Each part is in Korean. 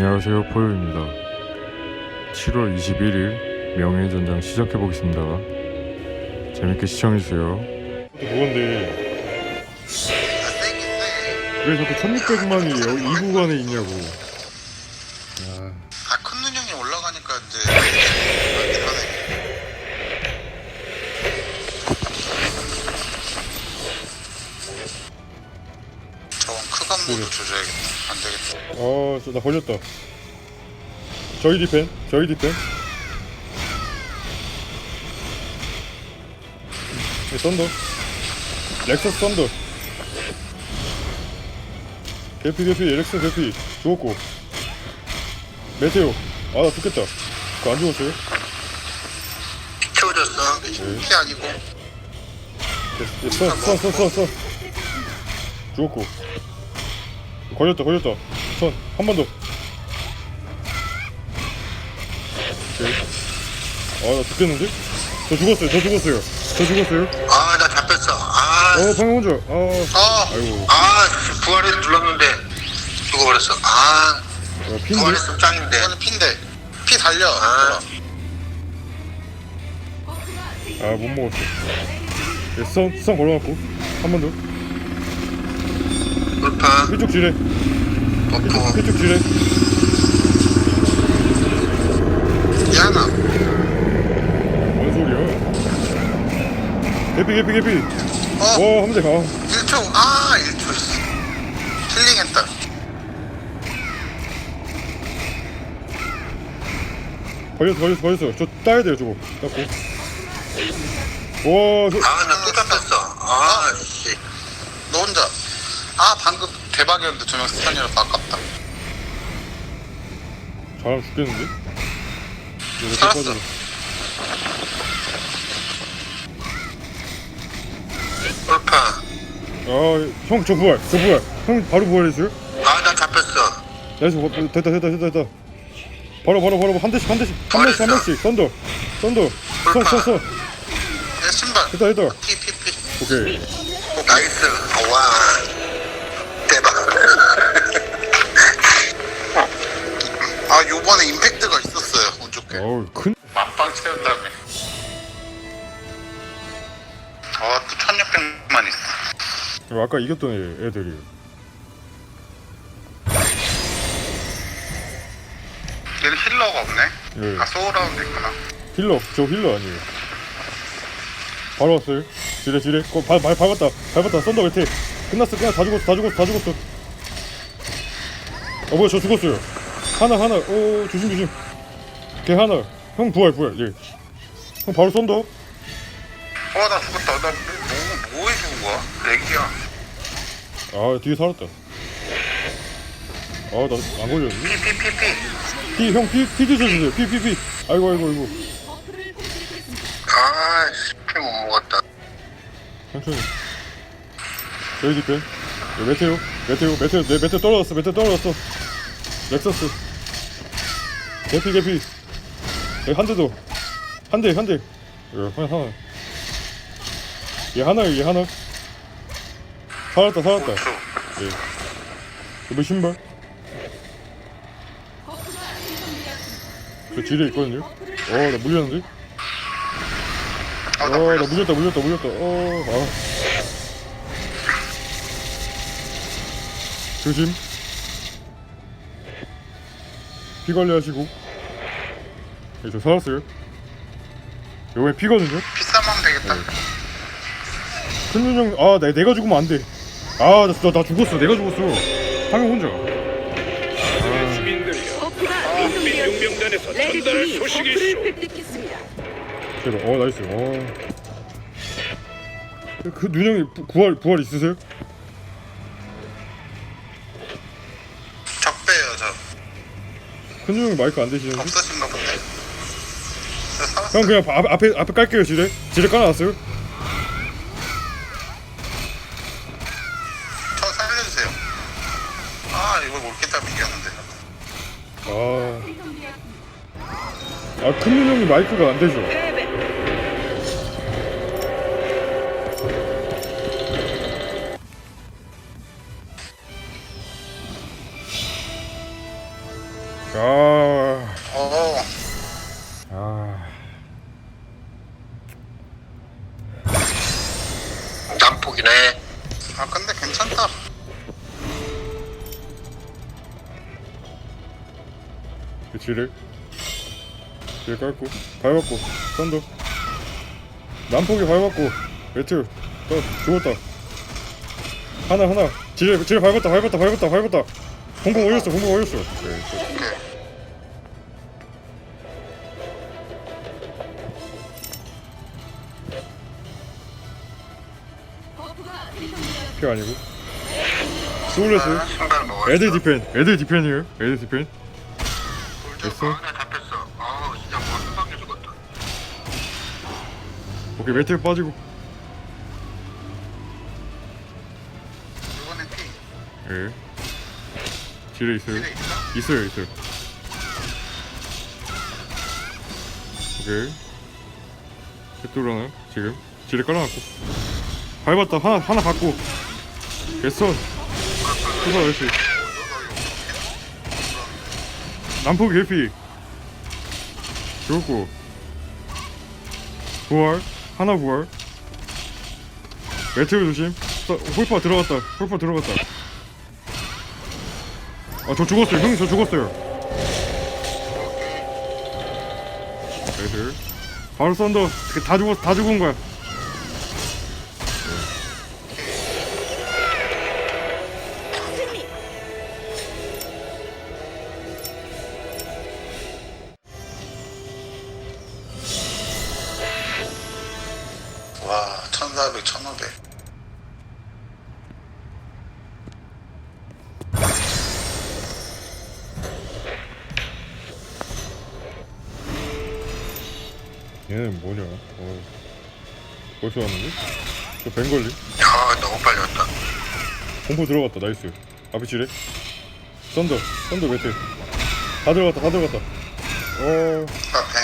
안녕하세요 포요입니다. 7월 21일 명예전장 시작해보겠습니다. 재밌게 시청해주세요. 그건데? 왜 자꾸 1600만이 여기 이 구간에 있냐고 크감도도 조져야겠다. 안 되겠다. 아, 저, 나 걸렸다. 저희 디펜, 저희 디펜. 네, 썬더. 렉서스 썬더. 개피, 개피, 렉스 개피. 죽었고. 메테오. 아, 나 죽겠다. 그거 안 죽었어요? 채워졌어. 피 아니고. 예, 써, 써, 써, 써, 써. 죽었고. 걸렸다, 걸렸다. 선, 한 번 더. 오케이. 아, 나 죽겠는데? 저 죽었어요, 저 죽었어요. 저 죽었어요. 아, 나 잡혔어. 아, 어, 방금 혼자. 아, 아, 아이고. 아, 부활해서 눌렀는데 죽어버렸어. 아, 어, 핀데? 부활했으면 짱인데. 이거는 핀데. 피 달려. 아, 아, 못 먹었어. 예, 선, 선 걸어놨고. 한 번 더. 불파, 이쪽 지뢰. 버프, 이쪽 지뢰. 야나. 뭔 소리야? 개피, 개피, 개피. 어, 와, 한 대. 아, 1초. 아, 1초. 씨. 힐링했다. 걸렸어, 걸렸어, 걸렸어. 저 따야 돼요, 저거. 따고. 와, 저, 아, 나또 잡혔어. 아, 씨. 너 혼자. 아, 방금 대박이었는데 두 명 스탄이라서 아깝다. 잘하면 죽겠는데? 이거 살았어. 불파. 아, 형, 저 부활, 저 부활. 형 바로 부활했어요? 아, 나 잡혔어. 나이스, 어, 됐다, 됐다, 됐다, 됐다. 바로, 바로, 바로, 한 대씩, 한 대씩, 한 대씩, 한 대씩. 썬더, 썬더, 선, 선, 선. 내 신발. 됐다, 됐다. 피, 피, 피. 오케이. 나이스. 와. 아, 요번에 임팩트가 있었어요. 운 좋게. 어우, 큰. 만빵 채운 다음에. 아, 또 1600만 있어. 아까 이겼던 애, 애들이. 얘는 힐러가 없네. 예. 아, 소울라운드 있구나. 힐러, 저 힐러 아니에요. 바로 왔어요. 지뢰, 지뢰. 거, 발, 발, 밟았다. 밟았다. 썬더 웨트. 끝났어, 끝났어. 다 죽었어, 다 죽었어, 다 죽었어. 어, 뭐야, 저 죽었어요. 하나, 하나. 오, 조심, 조심. 걔 하나. 형 부활, 부활. 예. 형 바로 썬더. 어, 나 죽었다. 나 뭐, 뭐에 죽은 거야? 렉이야. 아, 뒤에 살았다. 아, 나 안 걸렸는데? 피, 피, 피, 피. 피, 형, 피, 피 드셔주세요. 피, 피, 피. 아이고, 아이고, 아이고. 아, 씨, 피못 먹었다. 천천히. 저희 디펜. 예, 메테오. 메테오. 메테오. 내 메테오 떨어졌어. 메테오 떨어졌어. 렉서스. 개피, 개피. 여기 한대 더. 한 대, 한 대. 예, 하나. 얘 하나, 얘 하나. 살았다, 살았다. 5초. 예. 이거 신발. 저 지뢰 있거든요. 어, 나 물렸는데? 아, 어, 나나 몰랐어. 물렸다, 물렸다, 물렸다. 어, 아. 조심. 피 관리하시고. 네, 저 살았어요. 요번에 피거든요. 비싸면 되겠다. 큰 눈형, 아, 내, 내가 죽으면 안 돼. 아, 나, 나, 나 죽었어. 내가 죽었어. 하면 혼자. 버프가. 레드팀이 버프를 획득했습니다. 제발, 어, 나이스. 어. 그 눈형이 부- 부활, 부활 있으세요? 큰 눈형이 마이크 안 되시는데? 저 살았어. 형 그냥 앞, 앞에 앞에 깔게요 지뢰 지뢰 깔아놨어요 저 살려주세요. 아, 이거 올게 따면 이겼는데. 아아큰 눈형이 마이크가 안 되죠 난폭이네 아 근데 괜찮다 그 지뢰. 지뢰 깔고, 밟았고, 썬더. 난폭이 밟았고, 매트, 또 죽었다. 하나, 하나. 지뢰, 지뢰 밟았다, 밟았다, 밟았다, 밟았다. 공공 올렸어, 공공 올렸어. 네, 네. 오케이 피 아니고. 소울레스. 아, 신발 먹어 애들 디펜, 애들 디펜이에요. 애들 디펜. 됐어? 아, 잡혔어 아우 진짜 뭐 한방에 죽었다 오케이, 매트 빠지고. 이번엔 피 예. 지뢰 있어요. 있어? 있어요, 있어요. 오케이. 햇돌하나 지금 지뢰 깔아놨고. 밟았다. 하나 하나 갖고. 개선. 수사 열시. 남포 개피. 죽었고. 부활. 하나 부활. 매트를 조심. 서- 홀파 들어갔다. 홀파 들어갔다. 아 저 죽었어요 형님 저 죽었어요 애들 바로 썬더 그다 죽었 다 죽은 거야 얘는 뭐냐? 어. 벌써 왔는데? 저 벵걸리? 야 너무 빨리 왔다. 공포 들어갔다 나이스. 앞에 지뢰? 썬더 썬더 매트. 다 들어갔다 다 들어갔다. 어. 앞에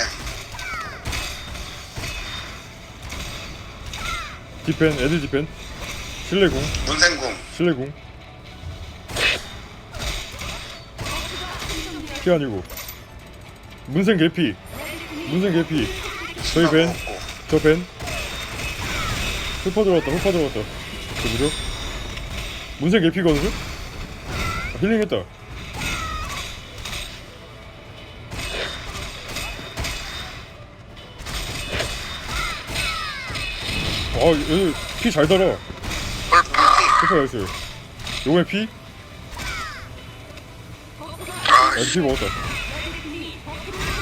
디펜 애들 디펜? 실내공? 문생궁 실내공? 피 아니고. 문생 개피. 문생 개피 저희 벤. 저 벤. 흑파 들어왔다, 흑파 들어왔다. 저 뭐죠? 문생 개피거든요? 아, 힐링했다. 아, 얘 피 잘 달아. 흑파 나이스. 요번에 피? 아 아, 피 먹었다.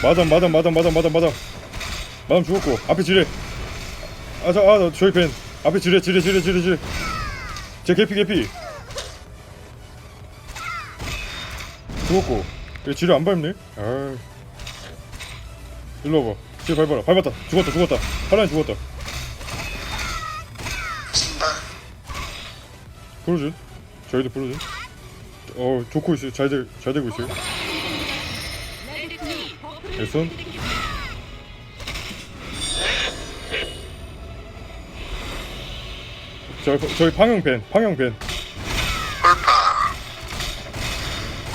마담, 마담, 마담, 마담, 마담, 마담. 마담 죽었고, 앞에 지뢰. 아, 저, 아, 벤. 앞에 지뢰, 지뢰, 지뢰, 지뢰, 지뢰. 제 개피, 개피. 죽었고. 얘 지뢰 안 밟네? 아. 일로 와봐. 지뢰 밟아라. 밟았다. 죽었다, 죽었다. 하나는 죽었다. 프로즌. 저희도 프로즌. 어, 좋고 있어요. 잘, 되, 잘 되고 있어요. 됐어? 저, 저희 방영 밴, 방영 밴. 홀파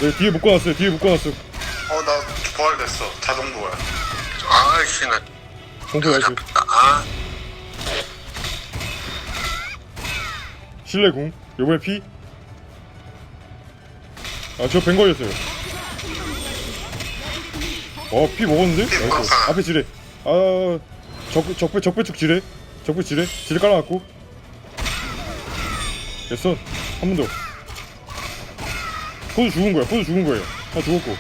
네, 뒤에 묶어놨어요. 뒤에 묶어놨어. 어나 부활됐어 자동 부활 아이씨 나 공포 나이스. 잡혔다 아 실내 공. 요번에 피. 아, 저 뱅 걸렸어요. 어, 피 먹었는데? 나이스. 앞에 지뢰. 아, 적, 적배, 적배축 지뢰. 적배 지뢰. 지뢰 깔아놨고. 됐어. 한 번 더. 포즈 죽은 거야. 포즈 죽은 거예요. 아, 죽었고.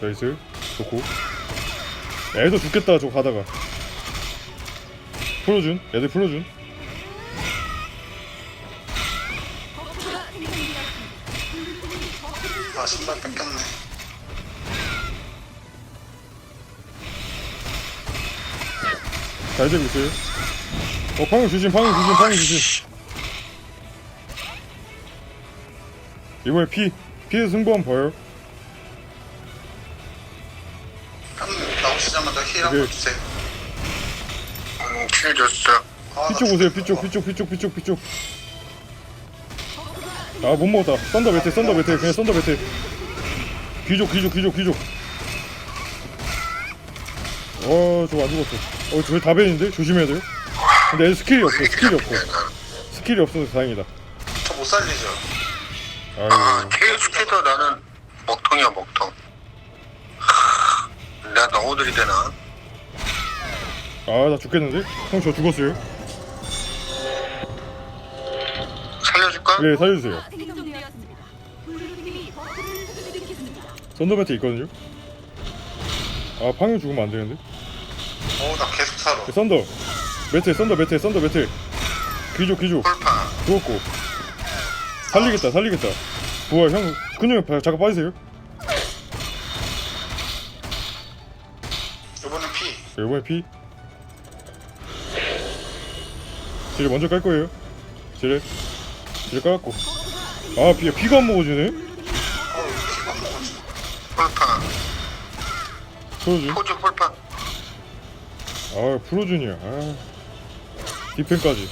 나이스. 좋고. 애도 죽겠다, 저거 가다가. 풀어준. 애들 풀어준. 아 신발 뺏겼네 잘 되고 있어요. 어, 방금 주심, 방금 주심, 방금 주심. 이번에 피, 피해 승부 한번 봐요. 나오시자마자 힐 한 번 오케이. 주세요. 음필 줬어 아, 피쪽 오세요, 피 쪽, 피 쪽, 피 쪽, 피 쪽, 피 쪽. 아 못 먹었다. 썬더 메테 썬더 메테 그냥 썬더 메테 귀족 귀족 귀족 귀족. 어 저거 안 죽었어. 어 저기 다 베는데? 조심해야 돼요 근데 얘 스킬이 없어 스킬이 없어 스킬이 없어서 다행이다 저 못 살리죠. 아이고 아, 계속해서 나는 먹통이야, 먹통. 하, 내가 너무 들이대나? 아나 죽겠는데? 형 저 죽었어요? 살려줄까? 네 살려주세요 생성되었습니다. 블루팀이 버프를 획득했습니다. 썬더 메테 있거든요 아 팡이 죽으면 안 되는데 어, 나 계속 살아. 그 썬더 메테 썬더 메테 썬더 메테 귀족 귀족. 죽었고. 살리겠다 살리겠다. 부활 형 근육 형 잠깐 빠지세요. 이번엔 피. 자, 이번에 피. 지뢰 먼저 깔 거예요. 지뢰 지뢰 깔았고. 아 피, 피가 안 먹어주네? 폴파. 풀어준 포즈 폴파. 아 풀어준이야 아 디펜까지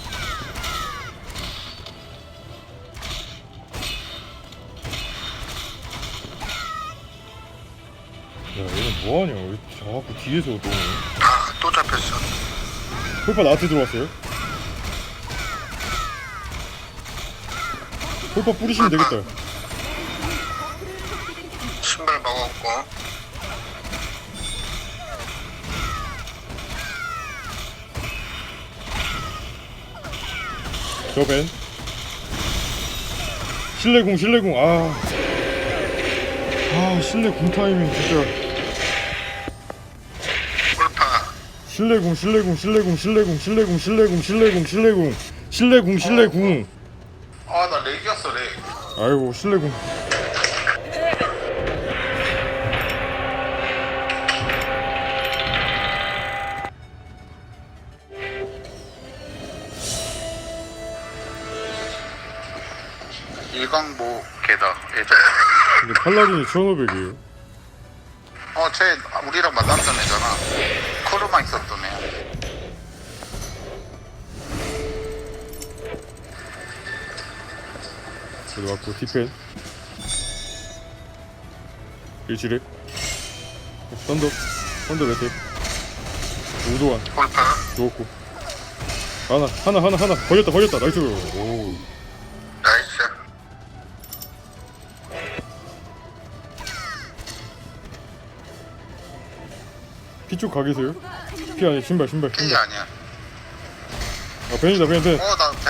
야 얘는 뭐하냐 왜 자꾸 뒤에서 오네 아, 또 잡혔어. 폴파 나한테 들어왔어요? 폴파 뿌리시면 되겠다 신발 먹었고. 저벤 실내궁 실내궁 아. 아 실내궁 타이밍 진짜 폴파. 실내궁 실내궁 실내궁 실내궁 실내궁 실내궁 실내궁 실내궁 실내궁 실내궁 아, 나 렉이었어, 렉. 아이고 실내궁 팔라딘이 1500이에요. 어, 쟤 우리랑 만났던 애잖아. 크루만 있었던 애. 그래도 왔고 디펜. 일지를 썬더. 썬더 메테 우도환. 폴파. 죽었고. 하나 하나 하나 하나. 걸렸다 걸렸다. 나이스. 오 피쪽 가 계세요? 피 아니 신발 신발 피 신발 아니야. 아 벤이다 벤 벤 어, 나 배.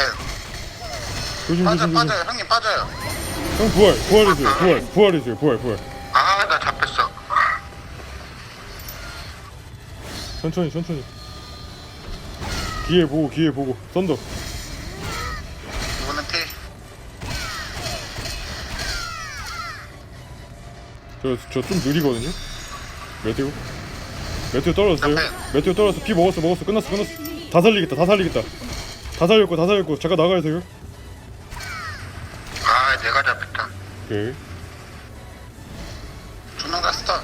조심 빠져, 조심 조심 빠져요. 형님 빠져요. 형 부활 부활해주세요 부활 부활해주세요 부활 부활 아, 나 잡혔어. 천천히 천천히 기회 보고 기회 보고 썬더 이번엔 피. 저저 좀 느리거든요 메테오 메테오 떨어졌어요. 메테오 떨어졌어 피 먹었어 먹었어. 끝났어 끝났어. 다 살리겠다 다 살리겠다. 다 살렸고 다 살렸고. 잠깐 나가야 돼요. 아, 내가 잡혔다. 오케이. 도망갔어.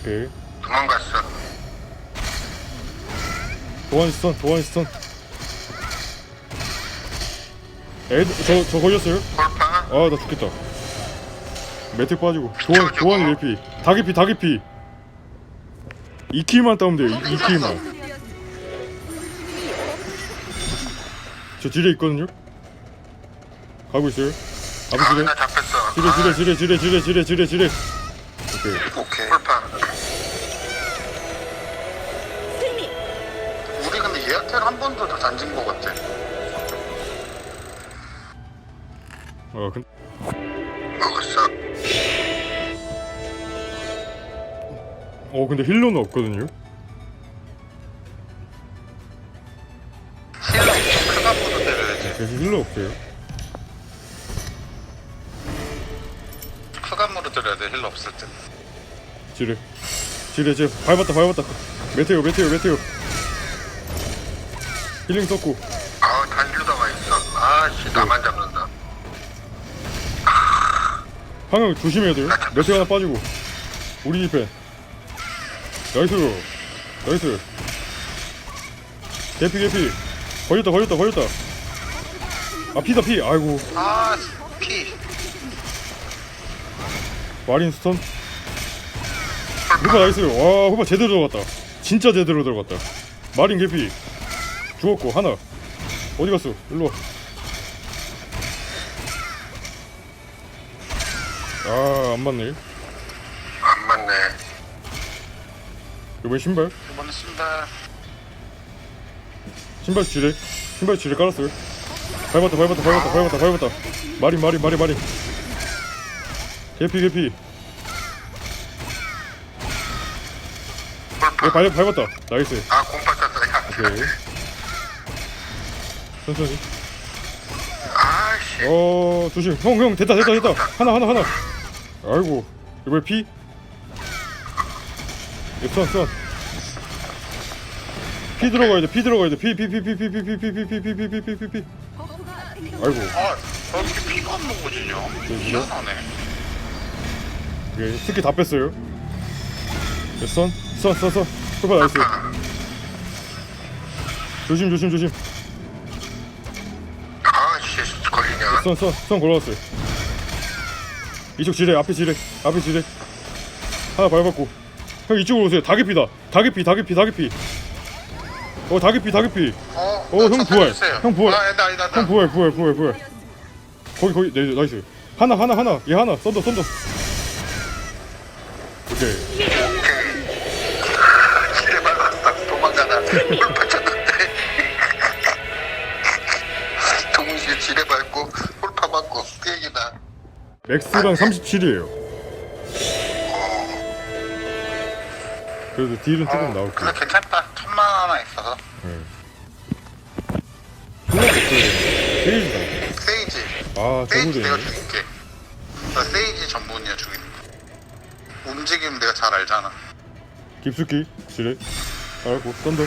오케이. 도망갔어. 도환이 스턴 도환이 스턴. 애들 저, 저 걸렸어요? 폴파. 아 나 죽겠다. 메테오 빠지고. 도환 도환이 레피. 다기피 다기피 2킬만 따면 돼요 2킬만 저 딜에 있거든요 가고 있어요 앞에 아, 딜에 나 잡혔어. 지뢰 지뢰 지뢰 지뢰 지뢰 지뢰 지뢰 지뢰 오케이 아, 오케이. 폴파. 승리. 우리 근데 예약텔 한 번도 더 던진 거 같아. 아 근, 먹었어. 어 근데 힐러는 없거든요? 힐러 좀 크가 보도 때려야지. 그래서 힐러 없어요. 크감으로 들어야 돼. 힐러 없을 때. 지뢰. 지뢰 지뢰. 밟았다 밟았다. 메테오 메테오 메테오. 힐링 썼고. 아우 달리다가 있어. 아씨 나만 잡는다. 방향 조심해야 돼요. 메테오 하나 빠지고. 우리 펜 나이스. 나이스. 개피 개피. 걸렸다 걸렸다 걸렸다. 아 피다 피. 아이고. 아 피. 마린 스턴. 후바 나이스. 와 후바 제대로 들어갔다. 진짜 제대로 들어갔다. 마린 개피. 죽었고 하나. 어디 갔어? 일로 와아안 맞네 안 맞네. 이번에 신발? 이번에 신발. 신발 지뢰? 신발 지뢰 깔았어요. 밟았다 밟았다 밟았다 밟았다 밟았다 마린 마린 마린 마린. 개피 개피. 예, 밟, 밟았다. 나이스. 아, 쳤다. 야. 오케이. 천천히. 아씨. 어 조심. 형 형 됐다 됐다 됐다. 하나 하나 하나. 아이고. 이번에 피 쏜 쏜 피 들어가야 돼 피 들어가야 돼 피 피 피 피 피 피 피 피 피 피 피 피 피 피 피피 버프가 아이고 아, 저렇게 피가 안 먹어지냐? 희한하네. 오케이 스킬 다 뺐어요 쏜쏜 쏜쏜 풀파 나이스 조심 조심 조심 아씨, 걸리냐? 쏜 쏜쏜 걸어왔어요 이쪽 지뢰 앞에 지뢰 앞에 지뢰 하나 밟았고 형 이쪽으로 오세요. 다개피다. 다개피 다개피 다개피. 어 다개피 다개피. 어, 어, 나형좀 부활. 형 부활. 아, 나, 나, 나. 형 부활 부활 부활 부활. 거기 거기 네 나이스. 하나 하나 하나. 얘 하나. 썬더 썬더. 오케이. 제발 쳤는데. 동시에 지뢰 밟고, 홀파 맞고, 깨기다. 맥스랑 37이에요 그래도 딜은 조금 나올게요 근데 괜찮다. 천만 하나 있어서. 세이지다 세이지. 아 세이지 내가 죽일게. 나 세이지 전문이야 죽이는 거. 움직임 내가 잘 알잖아. 깊숙이 지뢰 알고 썬더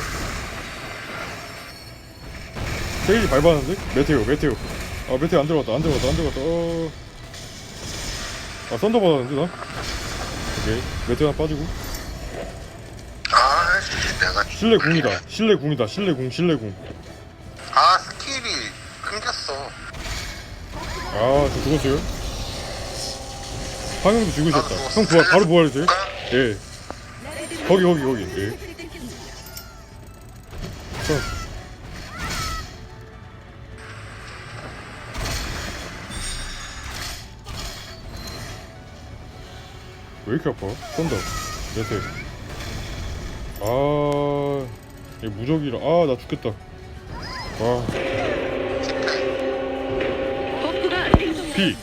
세이지 밟았는데? 메테오 메테오 아 메테오 안 들어갔다 안 들어갔다 안 들어갔다 어... 아 썬더 받았는데 나? 오케이 메테오 하나 빠지고 내가 실내 궁이다 실내 궁이다 실내 궁 실내 궁아 스킬이 끊겼어. 아, 저 죽었어요? 황영도 죽으셨다. 나도 죽었어. 형 부활, 바로 부활해주세요. 볼까? 예. 거기, 거기, 거기. 예. 자. 왜 이렇게 아파? 쏜다. 몇대 아, 얘 무적이라. 아, 나 죽겠다. 와, 버프가 피.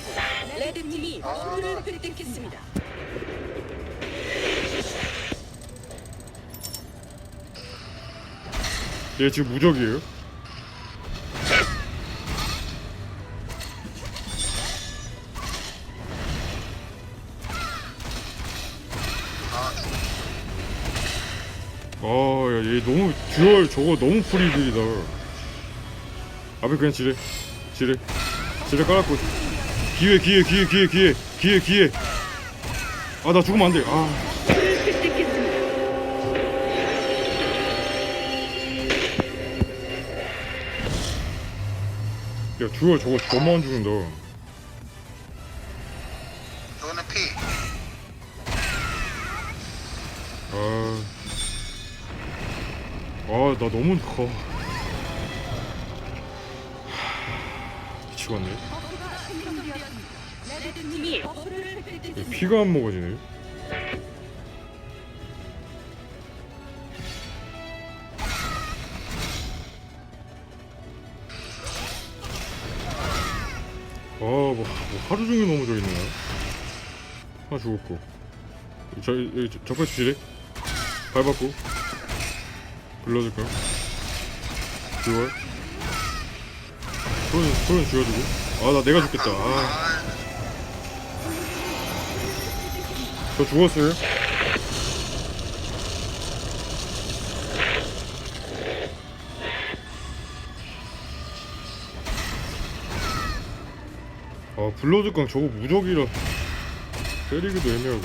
레드팀이 버프를 획득했습니다. 얘 지금 무적이에요? 듀얼 저거 너무 프리들이다. 앞에 그냥 지뢰, 지뢰, 지뢰 깔았고 기회, 기회, 기회, 기회, 기회, 기회, 기회. 아, 나 죽으면 안 돼. 아. 야, 듀얼 저거 안 죽는다. 나 너무 더워 미치겠네. 피가 안 먹어지네. 아, 뭐, 뭐 하루 종일 넘어져 있네. 하나 죽었고. 저, 저, 저까지 지래? 밟았고. 불러줄까? 듀얼? 소연, 소연 죽여주고. 아, 나 내가 죽겠다. 아. 아, 저 죽었어요? 아 블러드강 저거 무적이라 때리기도 애매하고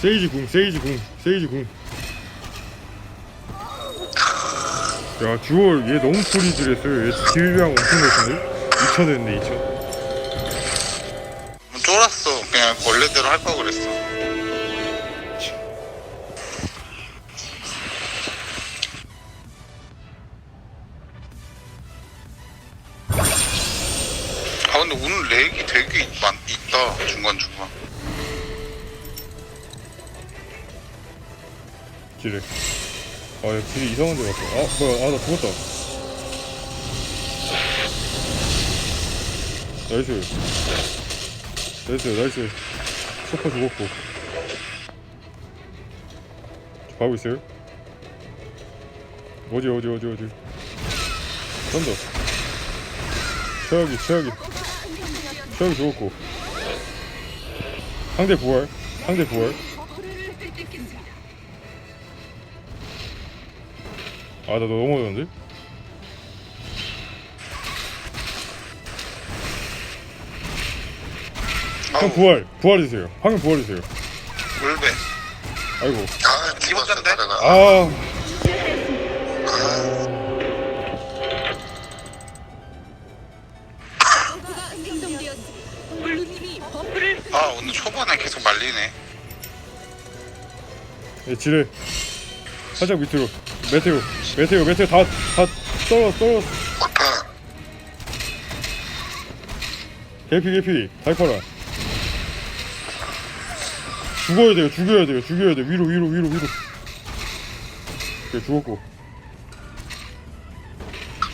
세이지 궁 세이지 궁 세이지 궁 야 듀얼 얘 너무 프리즈랬어요 얘 딜량 엄청 높은데? 2천 했네 2천 쫄았어. 그냥 원래대로 할 걸 그랬어. 아 근데 오늘 렉이 되게 많, 있다 중간중간 딜에 아얘 딜이 이상한 데 갔어. 아 뭐야. 아 나 죽었다. 나이스. 나이스 나이스. 소파 죽었고. 저 가고 있어요? 어디 어디 어디 어디? 던져 최악이 최악이. 최악이 죽었고. 상대 부활 상대 부활 아, 나 넘어졌는데? 형 아우 부활, 부활해주세요. 황금 부활해주세요. 울베 아이고. 아 뒤집었는데? 아, 생성되었습니다. 버프를 아 오늘 초반에 계속 말리네 예, 지뢰. 살짝 밑으로. 메테오, 메테오, 메테오 다, 다 떨어, 떨어. 개피, 개피. 달파라. 죽어야 돼요, 죽여야 돼요, 죽여야 돼. 위로, 위로, 위로, 위로. 예, 죽었고.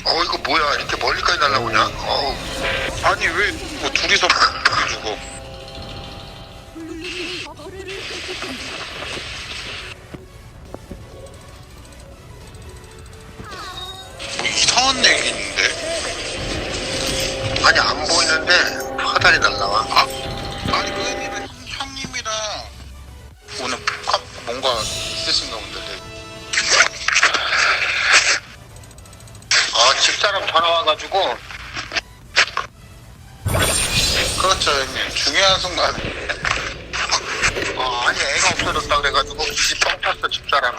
어 이거 뭐야 이렇게 멀리까지 날라오냐 어우 아니 왜 뭐 둘이서 죽어 있는데? 아니 안 보이는데 화살이 날라와? 아, 아니 그 형, 형님이랑 오늘 카, 뭔가 있으신가 본데. 아 집사람 전화 와가지고. 그렇죠 형님. 중요한 순간. 어, 아니 애가 없어졌다 그래가지고 기지 뻥 탔어 집사람이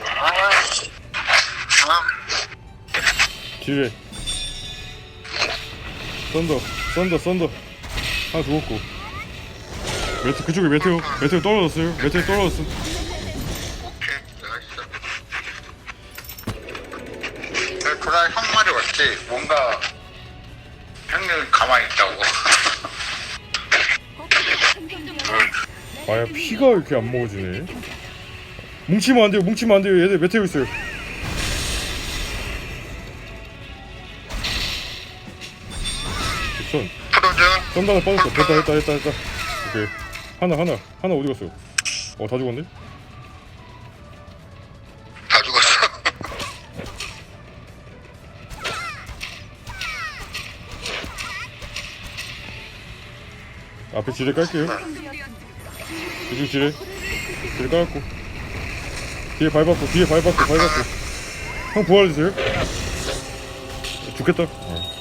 지뢰. 썬더, 썬더, 썬더. 하나 죽었고. 메테, 그쪽에 메테오, 메테오 떨어졌어요. 메테오 떨어졌어. 오케이, 그날. 뭔가 형님 가만히 있다고. 생성되었습니다. 아야 피가 왜 이렇게 안 먹어지네 뭉치면 안 돼요 뭉치면 안 돼요 얘들 메테오 있어요 썬다가 빠졌어 됐다 됐다 됐다 됐다. 오케이. 하나 하나 하나 어디 갔어? 어 다 죽었네? 다 죽었어. 앞에 지뢰 깔게요. 이쪽 지뢰. 지뢰 깔았고. 뒤에 밟았고 뒤에 밟았고 밟았고. 형 부활해주세요. 죽겠다. 어.